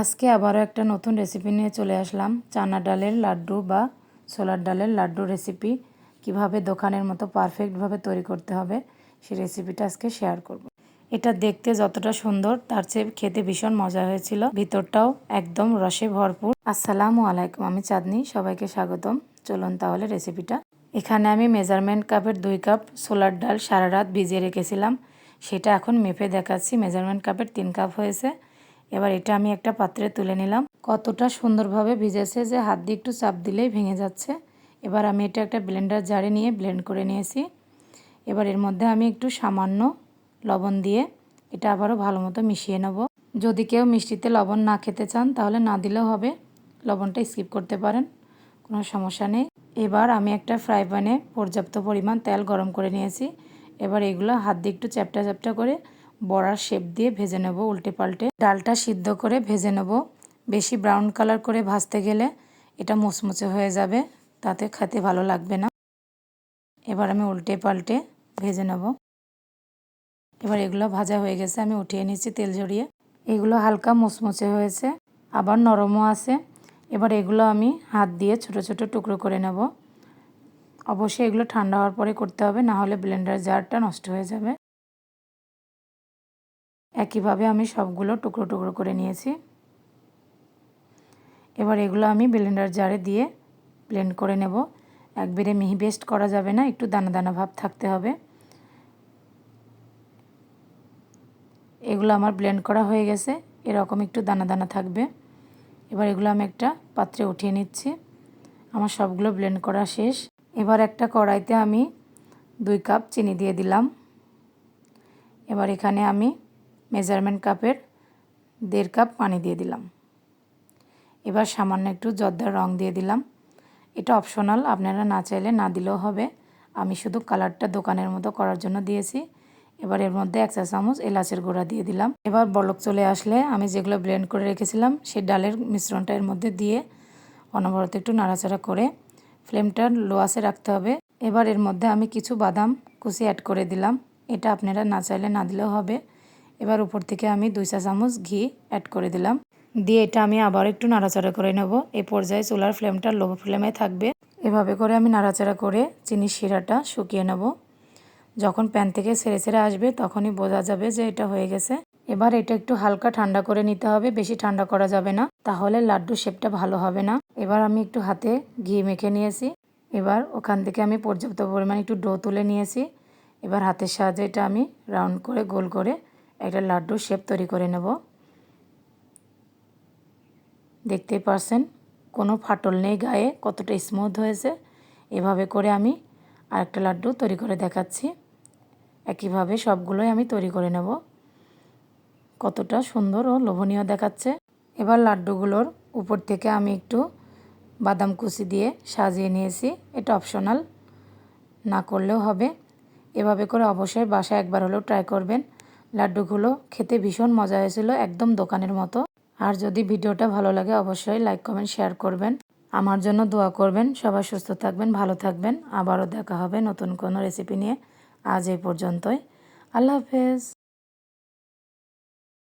আজকে আবারও একটা নতুন রেসিপি নিয়ে চলে আসলাম। চানা ডালের লাড্ডু বা ছোলার ডালের লাড্ডু রেসিপি কীভাবে দোকানের মতো পারফেক্টভাবে তৈরি করতে হবে, সেই রেসিপিটা আজকে শেয়ার করব। এটা দেখতে যতটা সুন্দর, তার চেয়ে খেতে ভীষণ মজা হয়েছিল। ভিতরটাও একদম রসে ভরপুর। আসসালামু আলাইকুম, আমি চাঁদনি, সবাইকে স্বাগতম। চলুন তাহলে রেসিপিটা এখানে আমি মেজারমেন্ট কাপের দুই কাপ ছোলার ডাল সারা রাত ভিজিয়ে রেখেছিলাম। সেটা এখন মেপে দেখাচ্ছি। মেজারমেন্ট কাপের তিন কাপ হয়েছে। এবার এটা আমি একটা পাত্রে তুলে নিলাম। কতটা সুন্দরভাবে ভিজেছে যে হাত দিয়ে একটু চাপ দিলেই ভেঙে যাচ্ছে। এবার আমি এটা একটা ব্লেন্ডার জারে নিয়ে ব্লেন্ড করে নিয়েছি। এবার এর মধ্যে আমি একটু সামান্য লবণ দিয়ে এটা আবারও ভালো মতো মিশিয়ে নেব। যদি কেউ মিষ্টিতে লবণ না খেতে চান তাহলে না দিলেও হবে। লবণটা স্কিপ করতে পারেন, কোনো সমস্যা নেই। এবার আমি একটা ফ্রাই প্যানে পর্যাপ্ত পরিমাণ তেল গরম করে নিয়েছি। এবার এগুলো হাত দিয়ে একটু চ্যাপটা চ্যাপটা করে বড়ার শেপ দিয়ে ভেজে নেব উল্টে পাল্টে। ডালটা সিদ্ধ করে ভেজে নেব। বেশি ব্রাউন কালার করে ভাজতে গেলে এটা মুচমুচে হয়ে যাবে, তাতে খেতে ভালো লাগবে না। এবার আমি উল্টে পাল্টে ভেজে নেব। এবার এগুলো ভাজা হয়ে গেছে, আমি উঠিয়ে নিচ্ছি তেল জড়িয়ে এগুলো হালকা মুচমুচে হয়েছে, আবার নরমও আছে। এবার এগুলো আমি হাত দিয়ে ছোট ছোট টুকরো করে নেব। অবশ্যই এগুলো ঠান্ডা হওয়ার পরে করতে হবে, না হলে ব্লেন্ডার জারটা নষ্ট হয়ে যাবে। একইভাবে আমি সবগুলো টুকরো টুকরো করে নিয়েছি। এবার এগুলো আমি ব্লেন্ডার জারে দিয়ে ব্লেন্ড করে নেব। একবারে মিহি বেস্ট করা যাবে না, একটু দানা দানা ভাব থাকতে হবে। এগুলো আমার ব্লেন্ড করা হয়ে গেছে, এরকম একটু দানা দানা থাকবে। এবার এগুলো আমি একটা পাত্রে উঠিয়ে নিচ্ছি। আমার সবগুলো ব্লেন্ড করা শেষ। এবার একটা কড়াইতে আমি দুই কাপ চিনি দিয়ে দিলাম। এবার এখানে আমি মেজারমেন্ট কাপের দেড় কাপ পানি দিয়ে দিলাম। এবার সামান্য একটু জর্দার রং দিয়ে দিলাম। এটা অপশনাল, আপনারা না চাইলে না দিলেও হবে। আমি শুধু কালারটা দোকানের মতো করার জন্য দিয়েছি। এবার এর মধ্যে এক চা চামচ এলাচের গুঁড়া দিয়ে দিলাম। এবার বলক চলে আসলে আমি যেগুলো ব্লেন্ড করে রেখেছিলাম, সেই ডালের মিশ্রণটা এর মধ্যে দিয়ে অনবরত একটু নাড়াচাড়া করে ফ্লেমটা লো আসে রাখতে হবে। এবার এর মধ্যে আমি কিছু বাদাম কুচি অ্যাড করে দিলাম। এটা আপনারা না চাইলে না দিলেও হবে। এবার উপর থেকে আমি দুই চা চামচ ঘি অ্যাড করে দিলাম। দিয়ে এটা আমি আবার একটু নাড়াচাড়া করে নেব। এই পর্যায়ে চুলার ফ্লেমটা লো ফ্লেমে থাকবে। এভাবে করে আমি নাড়াচাড়া করে চিনির শিরাটা শুকিয়ে নেব। যখন প্যান থেকে ছেড়ে ছেড়ে আসবে তখনই বোঝা যাবে যে এটা হয়ে গেছে। এবার এটা একটু হালকা ঠান্ডা করে নিতে হবে, বেশি ঠান্ডা করা যাবে না। তাহলে লাড্ডু শেপটা ভালো হবে না। এবার আমি একটু হাতে ঘি মেখে নিয়েছি। এবার ওখান থেকে আমি পর্যাপ্ত পরিমাণে একটু ডো তুলে নিয়েছি। এবার হাতের সাহায্যে এটা আমি রাউন্ড করে গোল করে একটা লাড্ডুর শেপ তৈরি করে নেব। দেখতেই পারছেন, কোনো ফাটল নেই গায়ে, কতটা স্মুথ হয়েছে। এভাবে করে আমি আরেকটা লাড্ডু তৈরি করে দেখাচ্ছি। একইভাবে সবগুলোই আমি তৈরি করে নেব। কতটা সুন্দর ও লোভনীয় দেখাচ্ছে। এবার লাড্ডুগুলোর উপর থেকে আমি একটু বাদাম কুচি দিয়ে সাজিয়ে নিয়েছি। এটা অপশনাল না করলেও হবে। এভাবে করে অবশ্যই বাসায় একবার হলেও ট্রাই করবেন। লাড্ডুগুলো খেতে ভীষণ মজা হয়েছিল, একদম দোকানের মতো। আর যদি ভিডিওটা ভালো লাগে, অবশ্যই লাইক, কমেন্ট, শেয়ার করবেন। আমার জন্য দোয়া করবেন। সবাই সুস্থ থাকবেন, ভালো থাকবেন। আবারও দেখা হবে নতুন কোনো রেসিপি নিয়ে। আজ এই পর্যন্তই। আল্লাহ হাফেজ।